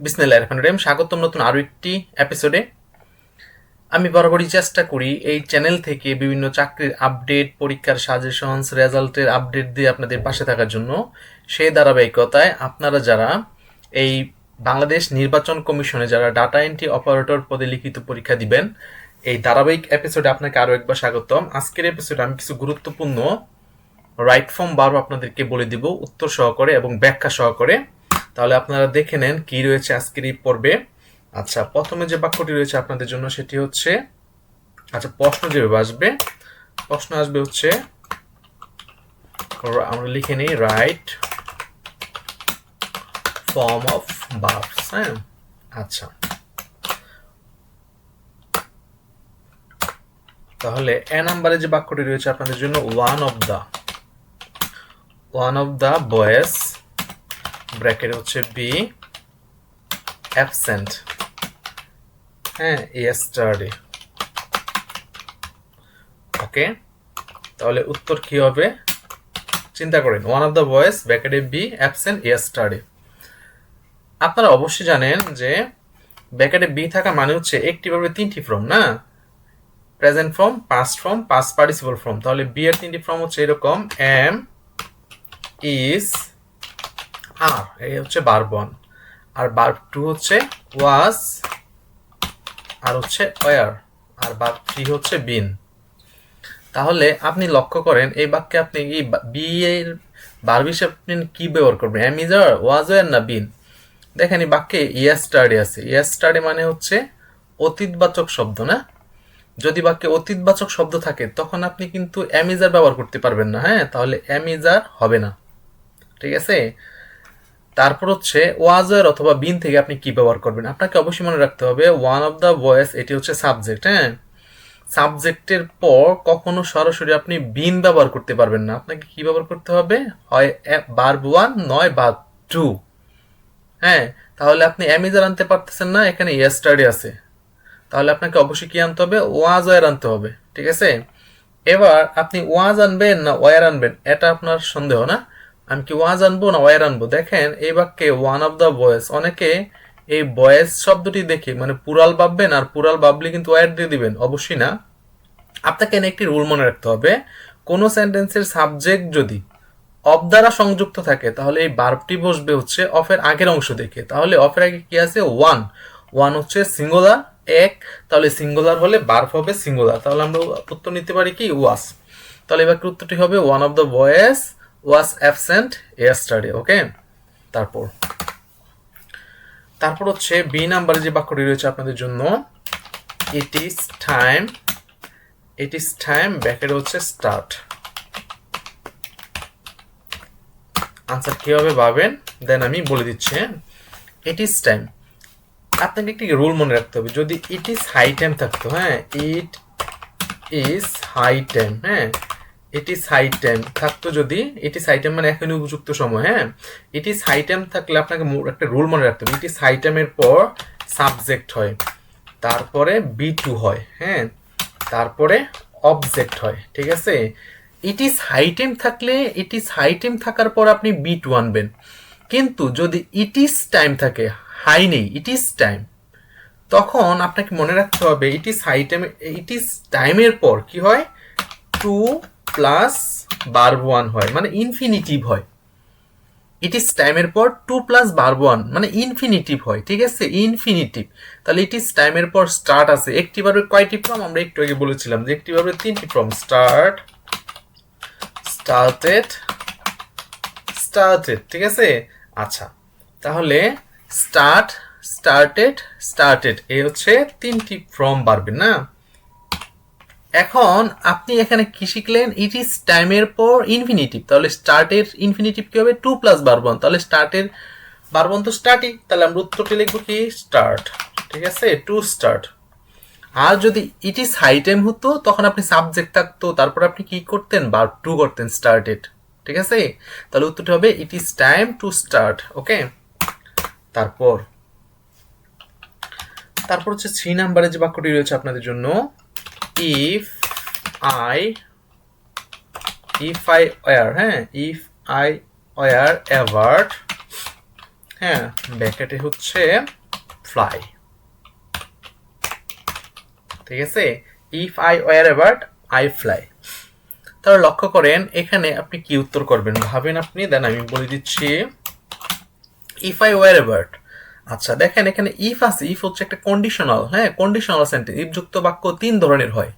বিসমিল্লাহ রহমান রহিম। স্বাগতম নতুন আরও একটি এপিসোডে আমি বরাবরই চেষ্টা করি এই চ্যানেল থেকে বিভিন্ন চাকরির আপডেট পরীক্ষার সাজেশনস রেজাল্টের আপডেট দিয়ে আপনাদের পাশে থাকার জন্য। সেই ধারাবাহিকতায় আপনারা যারা এই বাংলাদেশ নির্বাচন কমিশনে যারা ডাটা এন্ট্রি অপারেটর পদে লিখিত পরীক্ষা দিবেন, এই ধারাবাহিক এপিসোডে আপনাকে আরও একবার স্বাগতম। আজকের এপিসোডে আমি কিছু গুরুত্বপূর্ণ রাইট ফর্ম বারও আপনাদেরকে বলে দিব, উত্তর সহকারে এবং ব্যাখ্যা সহকারে। তাহলে আপনারা দেখে নেন কি রয়েছে আজকের এই পর্বে। আচ্ছা প্রথমে যে বাক্যটি রয়েছে আপনাদের জন্য সেটি হচ্ছে আচ্ছা প্রশ্ন যেভাবে আসবে, প্রশ্ন আসবে হচ্ছে, আমরা লিখে নিই রাইট ফর্ম অফ বার্বস হ্যাঁ? আচ্ছা। তাহলে এ নাম্বারে যে বাক্যটি রয়েছে আপনাদের জন্য one of the one of the boys bracket হচ্ছে বি অ্যাবসেন্ট হ্যাঁ ইয়েস্টারডে ওকে তাহলে উত্তর কি হবে? চিন্তা করেন ওয়ান অফ দ্য বয়েস ব্র্যাকেটে বি অ্যাবসেন্ট ইয়েস্টারডে আপনারা অবশ্যই জানেন যে ব্র্যাকেটে বি থাকা মানে হচ্ছে একটি ভাবে তিনটি ফর্ম না? Present form past form past participle form তাহলে বি এর তিনটি ফর্ম হচ্ছে এরকম এম ইজ আর, এই হচ্ছে বার্ব ওয়ান আর বার্ব টু হচ্ছে ওয়াজ আর হচ্ছে ওয়ার আর বার্ব থ্রি হচ্ছে বিন তাহলে আপনি লক্ষ্য করেন, এই বাক্যে আপনি এই বি এর বার্ব হিসেবে আপনি কি ব্যবহার করবেন? আর ওয়াজ ওয়ার না বিন দেখেন এই বাক্যে ইয়াস স্টাডি আছে। ইয়াস স্টাডি মানে হচ্ছে অতীতবাচক শব্দ, না? যদি বাক্যে অতীতবাচক শব্দ থাকে, তখন আপনি কিন্তু অ্যামিজার ব্যবহার করতে পারবেন না হ্যাঁ? তাহলে অ্যামিজার হবে না। ঠিক আছে? তারপর হচ্ছে ওয়াজের অথবা বিন থেকে আপনি কি ব্যবহার করবেন? আপনাকে অবশ্যই মনে রাখতে হবে ওয়ান অফ দ্য ভয়েস এটি হচ্ছে সাবজেক্ট হ্যাঁ? সাবজেক্টের পর কখনো সরাসরি আপনি বিন ব্যবহার করতে পারবেন না। আপনাকে কি ব্যবহার করতে হবে? হয় বার্ব ওয়ান নয় বার্ব টু হ্যাঁ? তাহলে আপনি অ্যামিজার আনতে পারতেছেন না, এখানে ইয়েস্টারডে আছে। তাহলে আপনাকে অবশ্যই কি আনতে হবে? ওয়াজ ওয়ার আনতে হবে, ঠিক আছে? এবার আপনি ওয়াজ আনবেন না ওয়ার আনবেন, এটা আপনার সন্দেহ না। আমি কি ওয়াজ আনব না ওয়ার আনব? দেখেন, এই বাক্যে ওয়ান অফ দ্য বয়েস অনেকে এই বয়েস শব্দটি দেখে মানে পুরাল ভাববেন আর পুরাল ভাবলে কিন্তু ওয়ার দিয়ে দিবেন, অবশ্যই না। আপনাকে একটি রুল মনে রাখতে হবে, কোন সেন্টেন্সের সাবজেক্ট যদি অফ দ্বারা সংযুক্ত থাকে, তাহলে এই বার্বটি বসবে হচ্ছে অফের আগের অংশ দেখে। তাহলে অফের আগে কি আছে? ওয়ান ওয়ান হচ্ছে সিঙ্গুলার এক। তাহলে সিঙ্গুলার হলে বার্ব হবে সিঙ্গুলার তাহলে আমরা উত্তর নিতে পারি কি? ওয়াস তাহলে এবার উত্তরটি হবে one of the boys was absent ইয়ারস্টাডে okay? তারপর। তারপর হচ্ছে বি নাম্বারে যে বাক্যটি রয়েছে আপনাদের জন্য it is time it is time ব্যাকের হচ্ছে স্টার্ট আনসার কীভাবে পাবেন? দেন আমি বলে দিচ্ছি ইট ইজ টাইম আপনাকে একটি রুল মনে রাখতে হবে, যদি ইট ইজ হাই টাইম থাকতো হ্যাঁ? ইট ইজ হাই টাইম হ্যাঁ? ইজ হাই টাইম থাকতো যদি, এটি হাই টাইম মানে এখনই উপযুক্ত সময় হ্যাঁ? এটি হাই টাইম থাকলে আপনাকে একটা রুল মনে রাখতে হবে। এটি টাইমের পর সাবজেক্ট হয়, তারপরে বি টু হয় হ্যাঁ? তারপরে অবজেক্ট হয়, ঠিক আছে? ইট ইজ হাই টাইম থাকলে ইট টাইম থাকার পর আপনি বি টু আনবেন। কিন্তু যদি ইট ইজ টাইম থাকে হাই নেই ইট ইজ টাইম তখন আপনাকে মনে রাখতে হবে it is high time it is টাইমের পর কি হয়? টু প্লাস বার্ব ওয়ান হয় মানে ইনফিনিটিভ হয়। ইট ইজ টাইমের পর টু প্লাস বার্ব ওয়ান মানে ইনফিনিটিভ হয়, ঠিক আছে? ইনফিনিটিভ তাহলে ইট ইজ টাইমের পর স্টার্ট আছে। একটি ভাবে কয়টি ফর্ম আমরা একটু আগে বলেছিলাম যে একটি ভাবে তিনটি ফর্ম স্টার্ট স্টার্টেড স্টার্টেড ঠিক আছে? আচ্ছা তাহলে স্টার্ট স্টার্টেড স্টার্টেড এই হচ্ছে তিনটি ফর্ম বাড়বেন না? এখন আপনি এখানে কি শিখলেন? ইট ইজ টাইমের পর ইনফিনিটিভ তাহলে স্টার্টের ইনফিনিটিভ কি হবে? টু প্লাস বারবন তাহলে স্টার্টের বারবন তো স্টার্টই তাহলে আমরা উত্তরটি লিখব কি? স্টার্ট ঠিক আছে? টু স্টার্ট আর যদি ইট ইজ হাই টাইম হতো, তখন আপনি সাবজেক্ট থাকতো। তারপর আপনি কি করতেন? বার টু করতেন স্টার্টেড ঠিক আছে? তাহলে উত্তরটি হবে it is time to start okay তারপর। তারপর হচ্ছে থ্রি নাম্বারে যে বাক্যটি রয়েছে আপনাদের জন্য if I if I were হ্যাঁ if I were a bird হ্যাঁ ব্যাকেটে হচ্ছে ফ্লাই ঠিক আছে? If I were bird I fly তাহলে লক্ষ্য করেন, এখানে আপনি কি উত্তর করবেন? ভাবেন আপনি, দেন আমি বলে দিচ্ছি ইফ আই ওয়ার বার্ড আচ্ছা দেখেন এখানে ইফ আছে ইফ হচ্ছে একটা কন্ডিশনাল হ্যাঁ? কন্ডিশনাল সেন্টেন্স ইফযুক্ত বাক্য তিন ধরনের হয়।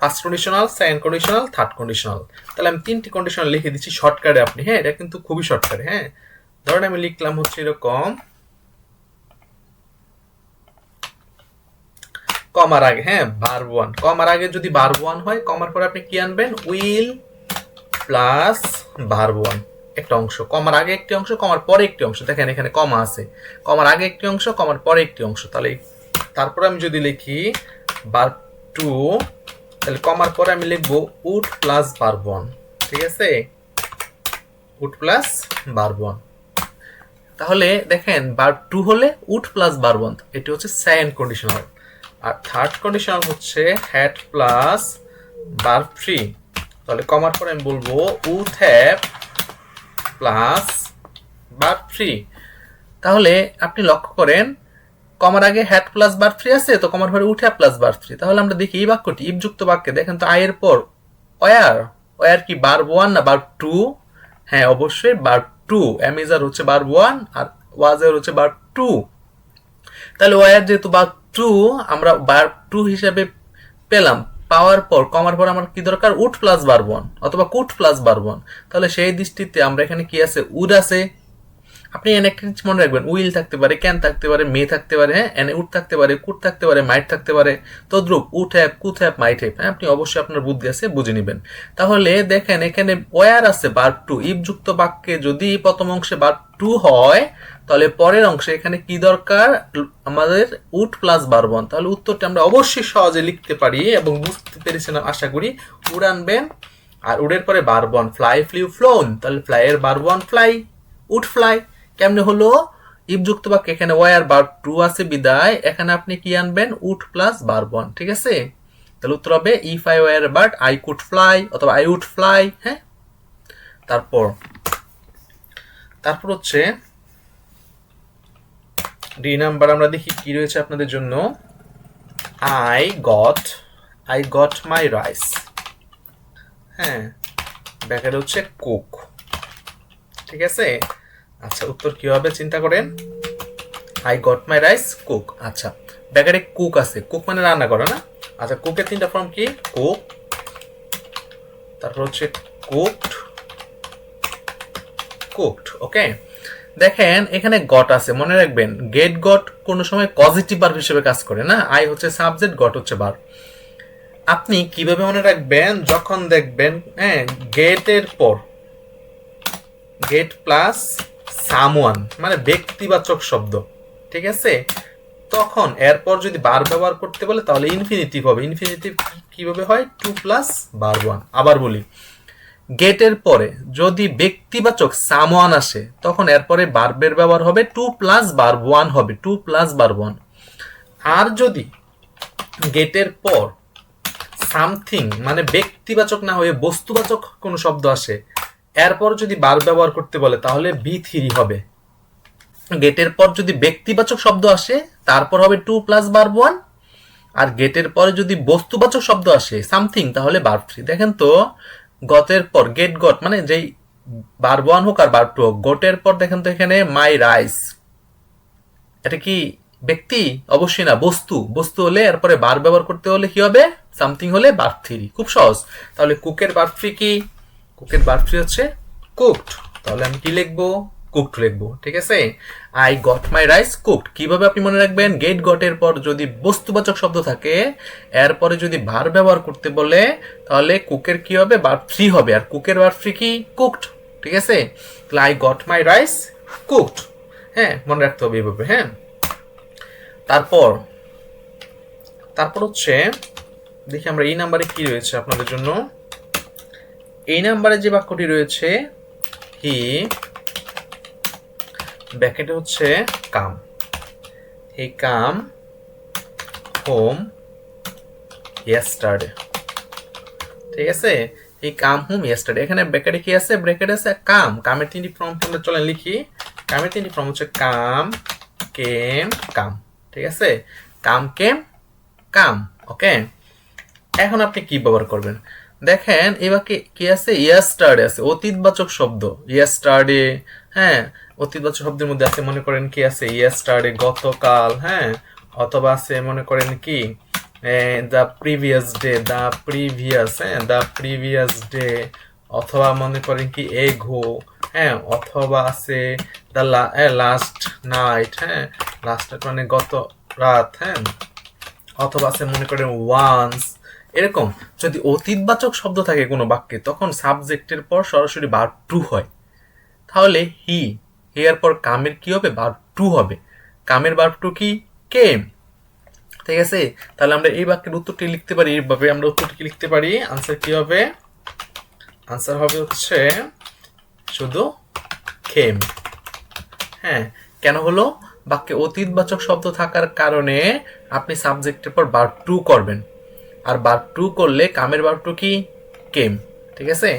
First conditional second conditional third conditional তাহলে আমি তিনটি কন্ডিশনাল লিখে দিচ্ছি শর্টকাটে আপনি হ্যাঁ? এটা কিন্তু খুবই শর্টকাটে হ্যাঁ? ধরেন আমি লিখলাম হচ্ছে এরকম কমার আগে হ্যাঁ? বার ওয়ান কমার আগে যদি বার ওয়ান হয় কমার পরে আপনি কি আনবেন? উইল প্লাস বার ওয়ান একটা অংশ, কমার আগে একটি অংশ, কমার পরে একটি অংশ। দেখেন এখানে কমা আছে। কমার আগে একটি অংশ, কমার পরে একটি অংশ। তাহলে তারপরে আমি যদি লিখি বার টু তাহলে কমার পরে আমি লিখব উড প্লাস বার ওয়ান ঠিক আছে? উড প্লাস বার ওয়ান তাহলে দেখেন বার টু হলে উড প্লাস বার ওয়ান এটি হচ্ছে সেকেন্ড কন্ডিশনাল আর থার্ড কন্ডিশনাল হচ্ছে হ্যাট প্লাস বার থ্রি তাহলে কমার পরে আমি বলব উড হ্যাভ প্লাস বার থ্রি তাহলে আপনি লক্ষ্য করেন, কমার আগে হ্যাড প্লাস বার থ্রি আছে, তো কমার পরে উঠে প্লাস বার থ্রি তাহলে আমরা দেখি এই বাক্যটি ইফযুক্ত বাক্যে, দেখেন তো আয়ের পর ওয়ার ওয়ার কি বার ওয়ান না বার টু হ্যাঁ অবশ্যই বার টু অ্যামেজার হচ্ছে বার ওয়ান আর ওয়াজের হচ্ছে বার টু তাহলে ওয়ার যেহেতু বার টু আমরা বার টু হিসাবে পেলাম। পাওয়ার পর, কমার পর আমার কি দরকার? উড প্লাস বারবন অথবা কুট প্লাস বার ওয়ান তাহলে সেই দৃষ্টিতে আমরা এখানে কি আছে? উড আছে। আপনি একটা জিনিস মনে রাখবেন, উইল থাকতে পারে, ক্যান থাকতে পারে মে থাকতে পারে হ্যাঁ? এনে উড থাকতে পারে, কুট থাকতে পারে, মাইট থাকতে পারে। তদ্রুপ উট হ্যাপ কুথ হ্যাপ মাইট হ্যাপ হ্যাঁ? আপনি অবশ্যই আপনার বুদ্ধি আছে, বুঝে নেবেন। তাহলে দেখেন, এখানে ওয়ার আছে বার টু ইফযুক্ত বাক্যে যদি প্রথম অংশে বার টু হয় তাহলে পরের অংশে এখানে কি দরকার? আমাদের উড প্লাস বার ওয়ান তাহলে উত্তরটা আমরা অবশ্যই সহজে লিখতে পারি এবং বুঝতে পেরেছেন আশা করি। উড আনবেন। আর উডের পরে বার ওয়ান ফ্লাই ফ্লিউ ফ্লোন তাহলে ফ্লাই এর বার ওয়ান ফ্লাই উড ফ্লাই কেমনে হলো? ইফযুক্ত বাক্য এখানে ওয়ার বার টু আছে, বিদায়। এখানে আপনি কি আনবেন? উড প্লাস বার ওয়ান ঠিক আছে? তাহলে উত্তর হবে if I were bird I could fly অথবা আই উড ফ্লাই হ্যাঁ? তারপর তারপর হচ্ছে ডি নাম্বার আমরা দেখি কি রয়েছে আপনাদের জন্য। I got I got my rice হ্যাঁ ব্যাকেট হচ্ছে কুক ঠিক আছে? আচ্ছা উত্তর কি হবে চিন্তা করেন? I got my rice cook আচ্ছা ব্যাকেটে কুক আছে। কুক মানে রান্না করে, না? আচ্ছা কুকের তিনটা ফর্ম কি? কুক তারপর হচ্ছে কুকড কুকড ওকে দেখেন, এখানে গট আছে, মনে রাখবেন গেট গট কোনো সময় পজিটিভ বার হিসেবে কাজ করে না আই হচ্ছে সাবজেক্ট গট হচ্ছে বার আপনি কীভাবে মনে রাখবেন? যখন দেখবেন হ্যাঁ গেটের পর গেট প্লাস সামওয়ান মানে ব্যক্তিবাচক শব্দ, ঠিক আছে? তখন এরপর যদি বার ব্যবহার করতে বলে, তাহলে ইনফিনিটিভ হবে। ইনফিনিটিভ কীভাবে হয়? টু প্লাস বার ওয়ান আবার বলি গেটের পরে যদি ব্যক্তিবাচক সামওয়ান আসে, তখন এরপরে বার্বের ব্যবহার হবে টু প্লাস বার ওয়ান হবে টু প্লাস বার ওয়ান আর যদি গেটের পর সামথিং মানে ব্যক্তিবাচক না হয়ে বস্তুবাচক কোনো শব্দ আসে, এরপর যদি বার ব্যবহার করতে বলে, তাহলে বি থ্রি হবে। গেটের পর যদি ব্যক্তিবাচক শব্দ আসে, তারপর হবে টু প্লাস বার ওয়ান আর গেটের পরে যদি বস্তুবাচক শব্দ আসে সামথিং তাহলে বার থ্রি দেখেন তো গতের পর গেট গট মানে যেই বার ওয়ান হোক আর বার টু হোক গোটের পর দেখেন তো এখানে মাই রাইস এটা কি ব্যক্তি? অবশ্যই না, বস্তু। বস্তু হলে এরপরে বার ব্যবহার করতে হলে কি হবে? সামথিং হলে বার থ্রি খুব সহজ। তাহলে কুকের বার থ্রি কি? কুকের বার থ্রি হচ্ছে কুকড তাহলে আমি কি লিখব? কুকড লিখব, ঠিক আছে? I got my rice cooked কীভাবে আপনি মনে রাখবেন? গেট গটের পর যদি বস্তুবাচক শব্দ থাকে এরপরে যদি বার ব্যবহার করতে বলে, তাহলে কুকের কি হবে? বার ফ্রি হবে। আর কুকের বার ফ্রি কি? কুকড ঠিক আছে? তাহলে I got my rice cooked হ্যাঁ মনে রাখতে হবে এইভাবে হ্যাঁ? তারপর তারপর হচ্ছে, দেখি আমরা এই নাম্বারে কি রয়েছে আপনাদের জন্য? এই নাম্বারে যে বাক্যটি রয়েছে হি ব্যাকেটে হচ্ছে কাম। হি কাম হোম ইয়েস্টারডে। ঠিক আছে? He come home yesterday. এখানে ব্র্যাকেটে কি আছে? ব্র্যাকেট আছে কাম। কামের তিনটি ফর্ম আমরা চলেন লিখি। কামের তিনটি ফর্ম হচ্ছে কাম, কেম, কাম। ঠিক আছে? কাম, কেম, কাম। ওকে এখন আপনি কি ব্যবহার করবেন? দেখেন এবার কি কি আছে? ইয়াস্টারডে আছে। অতীতবাচক শব্দ। ইয়াস্টারডে হ্যাঁ অতীতবাচক শব্দের মধ্যে আছে, মনে করেন কি আছে? ইয়াস্টারডে গতকাল হ্যাঁ অথবা আছে, মনে করেন কি? The previous day the previous হ্যাঁ দ্য প্রিভিয়াস ডে অথবা মনে করেন কি এঘো হ্যাঁ অথবা আছে দ্য লাস্ট নাইট হ্যাঁ লাস্ট নাইট মানে গত রাত হ্যাঁ অথবা আছে, মনে করেন ওয়ান্স এরকম যদি অতীতবাচক শব্দ থাকে কোনো বাক্যে, তখন সাবজেক্টের পর সরাসরি বার টু হয়। তাহলে হি হিয়ার পর কামের কি হবে? বার টু হবে। কামের বার টু কি? কেম। ঠিক আছে? তাহলে আমরা এই বাক্যের উত্তরটি লিখতে পারি এইভাবে আমরা উত্তরটি লিখতে পারি। আনসার কি হবে? আনসার হবে হচ্ছে শুধু খেম হ্যাঁ কেন হলো? বাক্যে অতীতবাচক শব্দ থাকার কারণে আপনি সাবজেক্টের পর বার টু করবেন। আর বার টু করলে কামের বার টু কি? কেম ঠিক আছে?